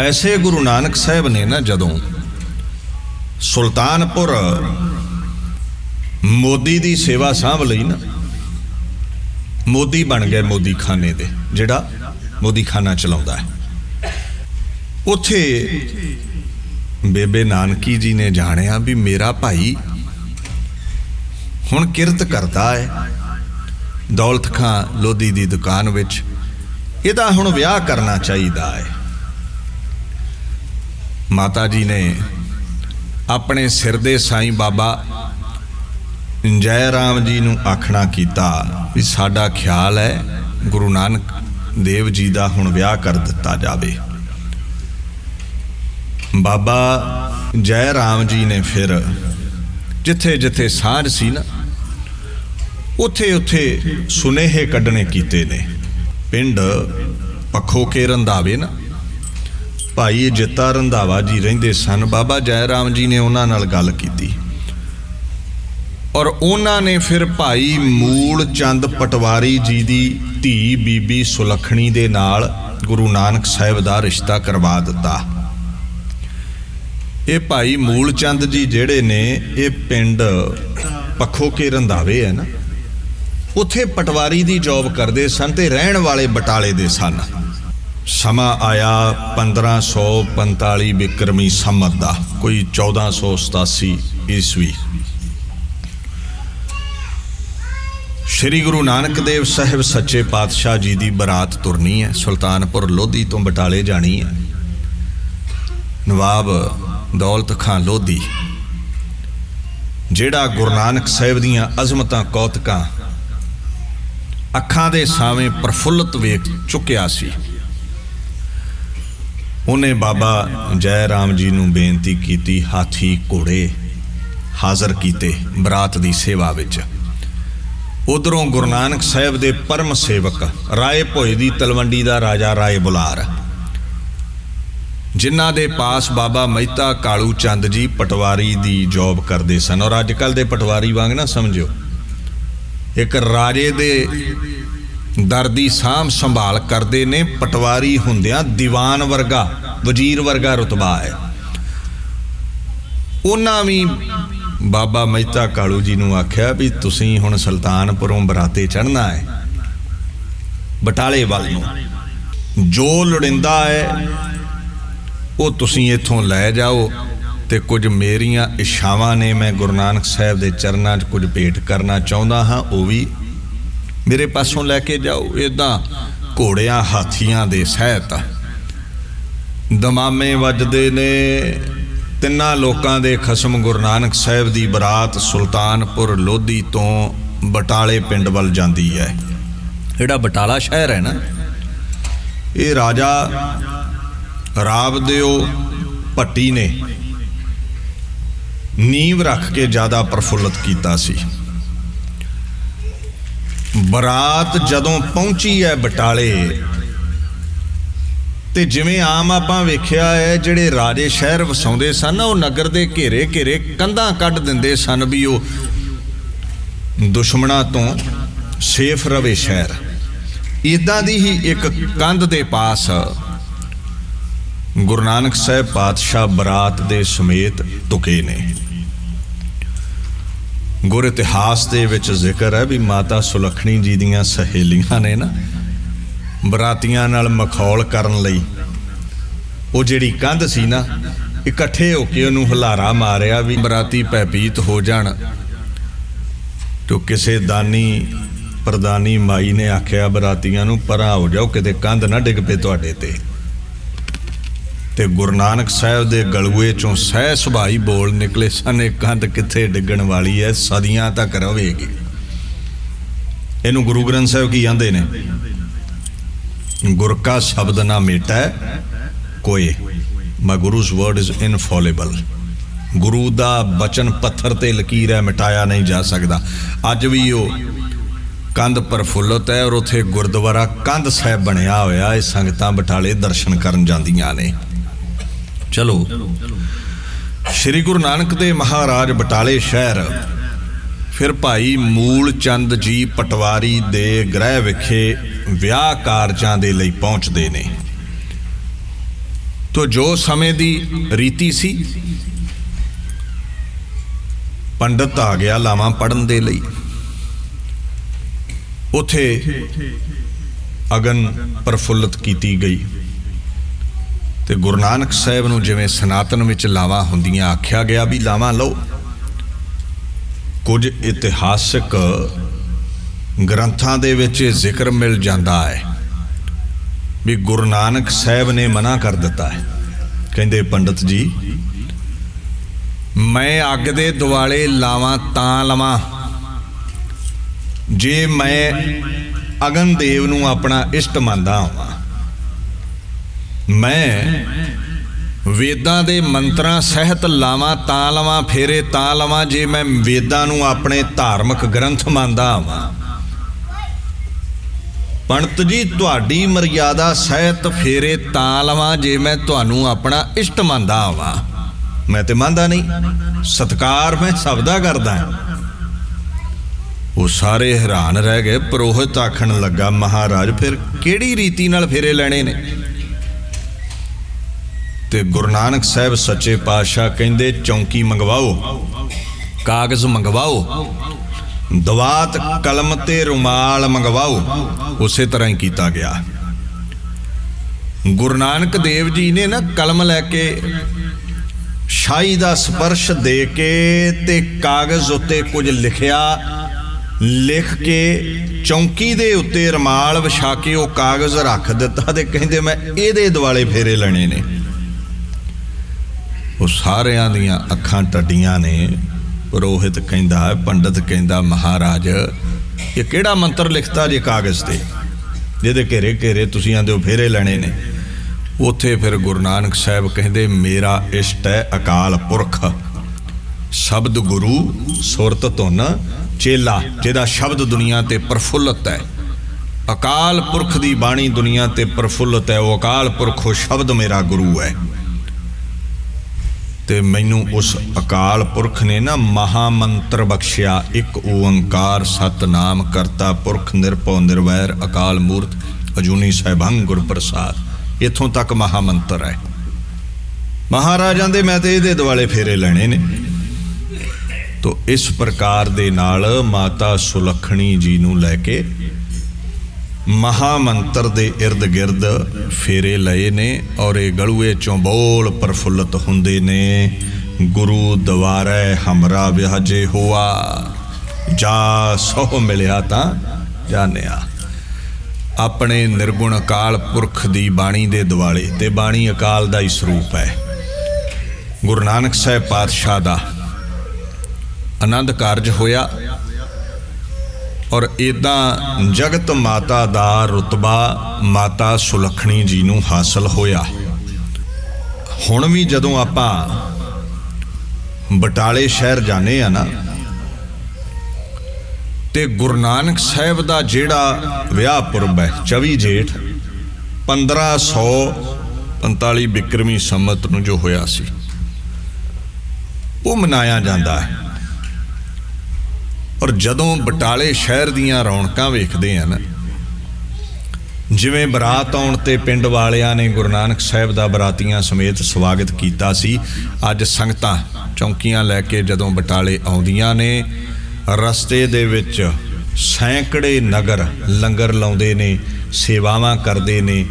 ਐਸੇ ਗੁਰੂ ਨਾਨਕ ਸਾਹਿਬ ਨੇ ਨਾ ਜਦੋਂ ਸੁਲਤਾਨਪੁਰ ਮੋਦੀ ਦੀ ਸੇਵਾ ਸਾਂਭ ਲਈ ਨਾ, ਮੋਦੀ ਬਣ ਗਏ ਮੋਦੀ ਖਾਨੇ ਦੇ, ਜਿਹੜਾ ਮੋਦੀ ਖਾਨਾ ਚਲਾਉਂਦਾ ਹੈ। ਉੱਥੇ ਬੇਬੇ ਨਾਨਕੀ ਜੀ ਨੇ ਜਾਣਿਆ ਵੀ ਮੇਰਾ ਭਾਈ ਹੁਣ ਕਿਰਤ ਕਰਦਾ ਹੈ, ਦੌਲਤ ਖਾਂ ਲੋਧੀ ਦੀ ਦੁਕਾਨ ਵਿੱਚ, ਇਹਦਾ ਹੁਣ ਵਿਆਹ ਕਰਨਾ ਚਾਹੀਦਾ ਹੈ। ਮਾਤਾ ਜੀ ਨੇ ਆਪਣੇ ਸਿਰ ਦੇ ਸਾਈਂ ਬਾਬਾ ਜੈ ਰਾਮ ਜੀ ਨੂੰ ਆਖਣਾ ਕੀਤਾ ਵੀ ਸਾਡਾ ਖਿਆਲ ਹੈ ਗੁਰੂ ਨਾਨਕ ਦੇਵ ਜੀ ਦਾ ਹੁਣ ਵਿਆਹ ਕਰ ਦਿੱਤਾ ਜਾਵੇ। ਬਾਬਾ ਜੈ ਰਾਮ ਜੀ ਨੇ ਫਿਰ ਜਿੱਥੇ ਜਿੱਥੇ ਸਾਂਝ ਸੀ ਨਾ, ਉੱਥੇ ਉੱਥੇ ਸੁਨੇਹੇ ਕੱਢਣੇ ਕੀਤੇ ਨੇ। ਪਿੰਡ ਪੱਖੋ ਕੇ ਰੰਧਾਵੇ ਨਾ ਭਾਈ ਜਿੱਤਾ ਰੰਧਾਵਾ ਜੀ ਰਹਿੰਦੇ ਸਨ, ਬਾਬਾ ਜੈ ਰਾਮ ਜੀ ਨੇ ਉਹਨਾਂ ਨਾਲ ਗੱਲ ਕੀਤੀ। ਔਰ ਉਹਨਾਂ ਨੇ ਫਿਰ ਭਾਈ ਮੂਲ ਚੰਦ ਪਟਵਾਰੀ ਜੀ ਦੀ ਧੀ ਬੀਬੀ ਸੁਲਖਣੀ ਦੇ ਨਾਲ ਗੁਰੂ ਨਾਨਕ ਸਾਹਿਬ ਦਾ ਰਿਸ਼ਤਾ ਕਰਵਾ ਦਿੱਤਾ। ਇਹ ਭਾਈ ਮੂਲ ਚੰਦ ਜੀ ਜਿਹੜੇ ਨੇ, ਇਹ ਪਿੰਡ ਪੱਖੋ ਕੇ ਰੰਧਾਵੇ ਹੈ ਨਾ, ਉੱਥੇ ਪਟਵਾਰੀ ਦੀ ਜੌਬ ਕਰਦੇ ਸਨ ਤੇ ਰਹਿਣ ਵਾਲੇ ਬਟਾਲੇ ਦੇ ਸਨ। ਸਮਾਂ ਆਇਆ 1545 ਬਿਕਰਮੀ ਸੰਮਤ ਦਾ, ਕੋਈ 1487 ਈਸਵੀ। ਸ਼੍ਰੀ ਗੁਰੂ ਨਾਨਕ ਦੇਵ ਸਾਹਿਬ ਸੱਚੇ ਪਾਤਸ਼ਾਹ ਜੀ ਦੀ ਬਰਾਤ ਤੁਰਨੀ ਹੈ, ਸੁਲਤਾਨਪੁਰ ਲੋਧੀ ਤੋਂ ਬਟਾਲੇ ਜਾਣੀ ਹੈ। ਨਵਾਬ ਦੌਲਤ ਖਾਂ ਲੋਧੀ, ਜਿਹੜਾ ਗੁਰੂ ਨਾਨਕ ਸਾਹਿਬ ਦੀਆਂ ਅਜ਼ਮਤਾਂ, ਕੌਤਕਾਂ ਅੱਖਾਂ ਦੇ ਸਾਹਵੇਂ ਪ੍ਰਫੁੱਲਤ ਵੇਖ ਚੁੱਕਿਆ ਸੀ। ਉਹਨੇ ਬਾਬਾ ਜੈ ਰਾਮ ਜੀ ਨੂੰ ਬੇਨਤੀ ਕੀਤੀ, ਹਾਥੀ, ਘੋੜੇ ਹਾਜ਼ਰ ਕੀਤੇ ਬਰਾਤ ਦੀ ਸੇਵਾ ਵਿੱਚ। ਉਧਰੋਂ ਗੁਰੂ ਨਾਨਕ ਸਾਹਿਬ ਦੇ ਪਰਮ ਸੇਵਕ ਰਾਏ ਭੋਏ ਦੀ ਤਲਵੰਡੀ ਦਾ ਰਾਜਾ ਰਾਏ ਬੁਲਾਰ, ਜਿਨ੍ਹਾਂ ਦੇ ਪਾਸ ਬਾਬਾ ਮਹਿਤਾ ਕਾਲੂ ਚੰਦ ਜੀ ਪਟਵਾਰੀ ਦੀ ਜੌਬ ਕਰਦੇ ਸਨ। ਔਰ ਅੱਜ ਕੱਲ ਦੇ ਪਟਵਾਰੀ ਵਾਂਗ ਨਾ ਸਮਝਿਓ, ਇੱਕ ਰਾਜੇ ਦੇ ਦਰ ਦੀ ਸਾਂਭ ਸੰਭਾਲ ਕਰਦੇ ਨੇ ਪਟਵਾਰੀ ਹੁੰਦਿਆਂ ਦੀਵਾਨ ਵਰਗਾ, ਵਜ਼ੀਰ ਵਰਗਾ ਰਤਬਾ ਹੈ। ਉਹਨਾਂ ਵੀ ਬਾਬਾ ਮਹਿਤਾ ਕਾਲੂ ਜੀ ਨੂੰ ਆਖਿਆ ਵੀ ਤੁਸੀਂ ਹੁਣ ਸੁਲਤਾਨਪੁਰੋਂ ਬਰਾਤੇ ਚੜਨਾ ਹੈ, ਬਟਾਲੇ ਵੱਲ ਨੂੰ। ਜੋ ਲੋੜਿੰਦਾ ਹੈ, ਉਹ ਤੁਸੀਂ ਇੱਥੋਂ ਲੈ ਜਾਓ ਤੇ ਕੁਝ ਮੇਰੀਆਂ ਇਸ਼ਾਵਾਂ ਨੇ ਮੈਂ ਗੁਰੂ ਨਾਨਕ ਸਾਹਿਬ ਦੇ ਚਰਨਾਂ 'ਚ ਕੁਝ ਭੇਟ ਕਰਨਾ ਚਾਹੁੰਦਾ ਹਾਂ, ਉਹ ਵੀ ਮੇਰੇ ਪਾਸੋਂ ਲੈ ਕੇ ਜਾਓ ਇਦਾਂ ਘੋੜਿਆਂ ਹਾਥੀਆਂ ਦੇ ਸਹਿਤ। ਦਮਾਮੇ ਵੱਜਦੇ ਨੇ, ਤਿੰਨਾਂ ਲੋਕਾਂ ਦੇ ਖਸਮ ਗੁਰੂ ਨਾਨਕ ਸਾਹਿਬ ਦੀ ਬਰਾਤ ਸੁਲਤਾਨਪੁਰ ਲੋਧੀ ਤੋਂ ਬਟਾਲੇ ਪਿੰਡ ਵੱਲ ਜਾਂਦੀ ਹੈ। ਜਿਹੜਾ ਬਟਾਲਾ ਸ਼ਹਿਰ ਹੈ ਨਾ, ਇਹ ਰਾਜਾ ਰਾਬਦਿਓ ਭੱਟੀ ਨੇ ਨੀਂਵ ਰੱਖ ਕੇ ਜ਼ਿਆਦਾ ਪ੍ਰਫੁੱਲਤ ਕੀਤਾ ਸੀ। ਬਰਾਤ ਜਦੋਂ ਪਹੁੰਚੀ ਹੈ ਬਟਾਲੇ, ਤੇ ਜਿਵੇਂ ਆਮ ਆਪਾਂ ਵੇਖਿਆ ਹੈ ਜਿਹੜੇ ਰਾਜੇ ਸ਼ਹਿਰ ਵਸਾਉਂਦੇ ਸਨ, ਉਹ ਨਗਰ ਦੇ ਘੇਰੇ ਘੇਰੇ ਕੰਧਾਂ ਕੱਢ ਦਿੰਦੇ ਸਨ ਵੀ ਉਹ ਦੁਸ਼ਮਣਾਂ ਤੋਂ ਸੇਫ ਰਵੇ ਸ਼ਹਿਰ। ਇਦਾਂ ਦੀ ਹੀ ਇੱਕ ਕੰਧ ਦੇ ਪਾਸ ਗੁਰੂ ਨਾਨਕ ਸਾਹਿਬ ਪਾਤਸ਼ਾਹ ਬਰਾਤ ਦੇ ਸਮੇਤ ਟੁਕੇ ਨੇ। ਗੁਰ ਇਤਿਹਾਸ ਦੇ ਵਿੱਚ ਜ਼ਿਕਰ ਹੈ ਵੀ ਮਾਤਾ ਸੁਲਖਣੀ ਜੀ ਦੀਆਂ ਸਹੇਲੀਆਂ ਨੇ ਨਾ ਬਰਾਤੀਆਂ ਨਾਲ ਮਖੌਲ ਕਰਨ ਲਈ ਉਹ ਜਿਹੜੀ ਕੰਧ ਸੀ ਨਾ, ਇਕੱਠੇ ਹੋ ਕੇ ਉਹਨੂੰ ਹਲਾਰਾ ਮਾਰਿਆ ਵੀ ਬਰਾਤੀ ਭੈਭੀਤ ਹੋ ਜਾਣ। ਤੋ ਕਿਸੇ ਦਾਨੀ ਪ੍ਰਦਾਨੀ ਮਾਈ ਨੇ ਆਖਿਆ ਬਰਾਤੀਆਂ ਨੂੰ ਪਰਾਂ ਹੋ ਜਾਓ, ਕਿਤੇ ਕੰਧ ਨਾ ਡਿੱਗ ਪਏ ਤੁਹਾਡੇ ਤੇ। ਤੇ ਗੁਰੂ ਨਾਨਕ ਸਾਹਿਬ ਦੇ ਗਲੂਏ ਚੋਂ ਸਹਿ ਸੁਭਾਈ ਬੋਲ ਨਿਕਲੇ ਸਨ, ਇਹ ਕੰਧ ਕਿੱਥੇ ਡਿੱਗਣ ਵਾਲੀ ਹੈ ਸਦੀਆਂ ਤੱਕ ਰਹੇਗੀ। ਇਹਨੂੰ ਗੁਰੂ ਗ੍ਰੰਥ ਸਾਹਿਬ ਕੀ ਕਹਿੰਦੇ ਨੇ? ਗੁਰ ਕਾ ਸ਼ਬਦ ਨਾ ਮਿਟੈ ਕੋਏ, ਮਾ ਗੁਰੂਸ ਵਰਡ ਇਜ਼ ਇਨਫੋਲੇਬਲ। ਗੁਰੂ ਦਾ ਬਚਨ ਪੱਥਰ ਤੇ ਲਕੀਰ ਹੈ ਮਿਟਾਇਆ ਨਹੀਂ ਜਾ ਸਕਦਾ। ਅੱਜ ਵੀ ਉਹ ਕੰਧ ਪ੍ਰਫੁੱਲਤ ਹੈ ਔਰ ਉਥੇ ਗੁਰਦੁਆਰਾ ਕੰਧ ਸਾਹਿਬ ਬਣਿਆ ਹੋਇਆ, ਇਹ ਸੰਗਤਾਂ ਬਟਾਲੇ ਦਰਸ਼ਨ ਕਰਨ ਜਾਂਦੀਆਂ ਨੇ। ਚਲੋ। ਸ੍ਰੀ ਗੁਰੂ ਨਾਨਕ ਦੇ ਮਹਾਰਾਜ ਬਟਾਲੇ ਸ਼ਹਿਰ, ਫਿਰ ਭਾਈ ਮੂਲ ਚੰਦ ਜੀ ਪਟਵਾਰੀ ਦੇ ਗ੍ਰਹਿ ਵਿਖੇ ਵਿਆਹ ਕਾਰਜਾਂ ਦੇ ਲਈ ਪਹੁੰਚਦੇ ਨੇ। ਤੋ ਜੋ ਸਮੇਂ ਦੀ ਰੀਤੀ ਸੀ, ਪੰਡਤ ਆ ਗਿਆ ਲਾਵਾਂ ਪੜਨ ਦੇ ਲਈ। ਉਥੇ ਅਗਨ ਪ੍ਰਫੁੱਲਤ ਕੀਤੀ ਗਈ। ਤੇ ਗੁਰੂ ਨਾਨਕ ਸਾਹਿਬ ਨੂੰ ਜਿਵੇਂ ਸਨਾਤਨ ਵਿੱਚ ਲਾਵਾਂ ਹੁੰਦੀਆਂ ਆਖਿਆ ਗਿਆ ਵੀ ਲਾਵਾਂ ਲਓ। ਕੁਝ ਇਤਿਹਾਸਕ ਗ੍ਰੰਥਾਂ ਦੇ ਵਿੱਚ ਇਹ ਜ਼ਿਕਰ ਮਿਲ ਜਾਂਦਾ ਹੈ ਵੀ ਗੁਰੂ ਨਾਨਕ ਸਾਹਿਬ ਨੇ ਮਨਾ ਕਰ ਦਿੱਤਾ ਹੈ। ਕਹਿੰਦੇ ਪੰਡਤ ਜੀ, ਮੈਂ ਅੱਗ ਦੇ ਦੁਆਲੇ ਲਾਵਾਂ ਤਾਂ ਲਵਾਂ। ਜੇ ਮੈਂ ਅਗਨ ਦੇਵ ਨੂੰ ਆਪਣਾ ਇਸ਼ਟ ਮੰਨਦਾ ਹਾਂ ਮੈਂ ਵੇਦਾਂ ਦੇ ਮੰਤਰਾਂ ਸਹਿਤ ਲਾਵਾਂ, ਤਾਂ ਲਵਾਂ, ਫੇਰੇ ਤਾਂ ਲਵਾਂ, ਜੇ ਮੈਂ ਵੇਦਾਂ ਨੂੰ ਆਪਣੇ ਧਾਰਮਿਕ ਗ੍ਰੰਥ ਮੰਨਦਾ ਹਾਂ ਪੰਡਤ ਜੀ, ਤੁਹਾਡੀ ਮਰਿਆਦਾ ਸਹਿਤ, ਫੇਰੇ ਤਾਂ ਲਵਾਂ, ਜੇ ਮੈਂ ਤੁਹਾਨੂੰ ਆਪਣਾ ਇਸ਼ਟ ਮੰਨਦਾ ਹਾਂ ਮੈਂ ਤੇ ਮੰਨਦਾ ਨਹੀਂ। ਸਤਕਾਰ ਮੈਂ ਸਭ ਦਾ ਕਰਦਾ। ਉਹ ਸਾਰੇ ਹੈਰਾਨ ਰਹਿ ਗਏ। ਪ੍ਰੋਹਿਤ ਆਖਣ ਲੱਗਾ, ਮਹਾਰਾਜ, ਫਿਰ ਕਿਹੜੀ ਰੀਤੀ ਨਾਲ ਫੇਰੇ ਲੈਣੇ ਨੇ? ਤੇ ਗੁਰੂ ਨਾਨਕ ਸਾਹਿਬ ਸੱਚੇ ਪਾਤਸ਼ਾਹ ਕਹਿੰਦੇ, ਚੌਂਕੀ ਮੰਗਵਾਓ, ਕਾਗਜ਼ ਮੰਗਵਾਓ, ਦਵਾਤ, ਕਲਮ ਤੇ ਰੁਮਾਲ ਮੰਗਵਾਓ, ਉਸੇ ਤਰ੍ਹਾਂ ਹੀ ਕੀਤਾ ਗਿਆ। ਗੁਰੂ ਨਾਨਕ ਦੇਵ ਜੀ ਨੇ ਨਾ ਕਲਮ ਲੈ ਕੇ ਸ਼ਾਹੀ ਦਾ ਸਪਰਸ਼ ਦੇ ਕੇ ਤੇ ਕਾਗਜ਼ ਉੱਤੇ ਕੁਝ ਲਿਖਿਆ, ਲਿਖ ਕੇ ਚੌਂਕੀ ਦੇ ਉੱਤੇ ਰਮਾਲ ਵਿਛਾ ਕੇ ਉਹ ਕਾਗਜ਼ ਰੱਖ ਦਿੱਤਾ ਤੇ ਕਹਿੰਦੇ ਮੈਂ ਇਹਦੇ ਦੁਆਲੇ ਫੇਰੇ ਲੈਣੇ ਨੇ। ਉਹ ਸਾਰਿਆਂ ਦੀਆਂ ਅੱਖਾਂ ਟੱਡੀਆਂ ਨੇ। ਰੋਹਿਤ ਕਹਿੰਦਾ, ਪੰਡਤ ਕਹਿੰਦਾ, ਮਹਾਰਾਜ, ਇਹ ਕਿਹੜਾ ਮੰਤਰ ਲਿਖਤਾ ਜੇ ਕਾਗਜ਼ ਤੇ? ਜਿਹਦੇ ਘੇਰੇ ਘੇਰੇ ਤੁਸੀਂ ਆਂਦੇ ਹੋ, ਫੇਰੇ ਲੈਣੇ ਨੇ। ਉੱਥੇ ਫਿਰ ਗੁਰੂ ਨਾਨਕ ਸਾਹਿਬ ਕਹਿੰਦੇ, ਮੇਰਾ ਇਸ਼ਟ ਹੈ ਅਕਾਲ ਪੁਰਖ। ਸ਼ਬਦ ਗੁਰੂ, ਸੁਰਤ ਧੁਨ, ਚੇਲਾ, ਜਿਹਦਾ ਸ਼ਬਦ ਦੁਨੀਆ ਤੇ ਪ੍ਰਫੁੱਲਤ ਹੈ। ਅਕਾਲ ਪੁਰਖ ਦੀ ਬਾਣੀ ਦੁਨੀਆ ਤੇ ਪ੍ਰਫੁੱਲਤ ਹੈ, ਉਹ ਅਕਾਲ ਪੁਰਖ, ਉਹ ਸ਼ਬਦ ਮੇਰਾ ਗੁਰੂ ਹੈ। ਤੇ ਮੈਨੂੰ ਉਸ ਅਕਾਲ ਪੁਰਖ ਨੇ ਨਾ ਮਹਾ ਮੰਤਰ ਬਖਸ਼ਿਆ। ਇੱਕ ਓੰਕਾਰ ਸਤਨਾਮ ਕਰਤਾ ਪੁਰਖ ਨਿਰਭਉ ਨਿਰਵੈਰ ਅਕਾਲ ਮੂਰਤ ਅਜੂਨੀ ਸਹਿਬੰਗ ਗੁਰ ਪ੍ਰਸਾਦ। ਇਥੋਂ ਤੱਕ ਮਹਾ ਮੰਤਰ ਹੈ। ਮਹਾਰਾਜਾਂ ਦੇ ਮੈਂ ਤੇ ਇਹਦੇ ਦੁਆਲੇ ਫੇਰੇ ਲੈਣੇ ਨੇ। ਤੋ ਇਸ ਪ੍ਰਕਾਰ ਦੇ ਨਾਲ ਮਾਤਾ ਸੁਲੱਖਣੀ ਜੀ ਨੂੰ ਲੈ ਕੇ ਮਹਾ ਮੰਤਰ ਦੇ ird ਗਿਰਦ ਫੇਰੇ ਲਏ ਨੇ ਔਰ ਇਹ ਗਲੂਏ ਚੋਂ ਬੋਲ ਪ੍ਰਫੁੱਲਤ ਹੁੰਦੇ ਨੇ। ਗੁਰੂ ਦਵਾਰੇ ਹਮਰਾ ਵਿਹਜੇ ਹੋਆ। ਜਾ ਸੋ ਮਿਲਿਆ ਤਾਂ ਜਾਣਿਆ। ਆਪਣੇ ਨਿਰਗੁਣ ਅਕਾਲ ਪੁਰਖ ਦੀ ਬਾਣੀ ਦੇ ਦਿਵਾਲੇ ਤੇ ਬਾਣੀ ਅਕਾਲ ਦਾ ਹੀ ਸਰੂਪ ਹੈ। ਗੁਰੂ ਨਾਨਕ ਸਾਹਿਬ ਪਾਤਸ਼ਾਹ ਦਾ ਆਨੰਦ ਕਾਰਜ ਹੋਇਆ। ਔਰ ਇਦਾਂ ਜਗਤ ਮਾਤਾ ਦਾ ਰਤਬਾ ਮਾਤਾ ਸੁਲੱਖਣੀ ਜੀ ਨੂੰ ਹਾਸਲ ਹੋਇਆ। ਹੁਣ ਵੀ ਜਦੋਂ ਆਪਾਂ ਬਟਾਲੇ ਸ਼ਹਿਰ ਜਾਣੇ ਆ ਨਾ, ਤੇ ਗੁਰੂ ਨਾਨਕ ਸਾਹਿਬ ਦਾ ਜਿਹੜਾ ਵਿਆਹ ਪੁਰਬ ਹੈ 24 ਜੇਠ 1545 ਬਿਕਰਮੀ ਸੰਮਤ ਨੂੰ ਜੋ ਹੋਇਆ ਸੀ, ਉਹ ਮਨਾਇਆ ਜਾਂਦਾ ਹੈ। ਔਰ ਜਦੋਂ ਬਟਾਲੇ ਸ਼ਹਿਰ ਦੀਆਂ ਰੌਣਕਾਂ ਵੇਖਦੇ ਆ ਨਾ ਜਿਵੇਂ ਬਰਾਤ ਆਉਣ ਤੇ ਪਿੰਡ ਵਾਲਿਆਂ ਨੇ ਗੁਰੂ ਨਾਨਕ ਸਾਹਿਬ ਦਾ ਬਰਾਤੀਆਂ ਸਮੇਤ ਸਵਾਗਤ ਕੀਤਾ ਸੀ, ਅੱਜ ਸੰਗਤਾਂ ਚੌਂਕੀਆਂ ਲੈ ਕੇ ਜਦੋਂ ਬਟਾਲੇ ਆਉਂਦੀਆਂ ਨੇ, ਰਸਤੇ ਦੇ ਵਿੱਚ ਸੈਂਕੜੇ ਨਗਰ ਲੰਗਰ ਲਾਉਂਦੇ ਨੇ, ਸੇਵਾਵਾਂ ਕਰਦੇ ਨੇ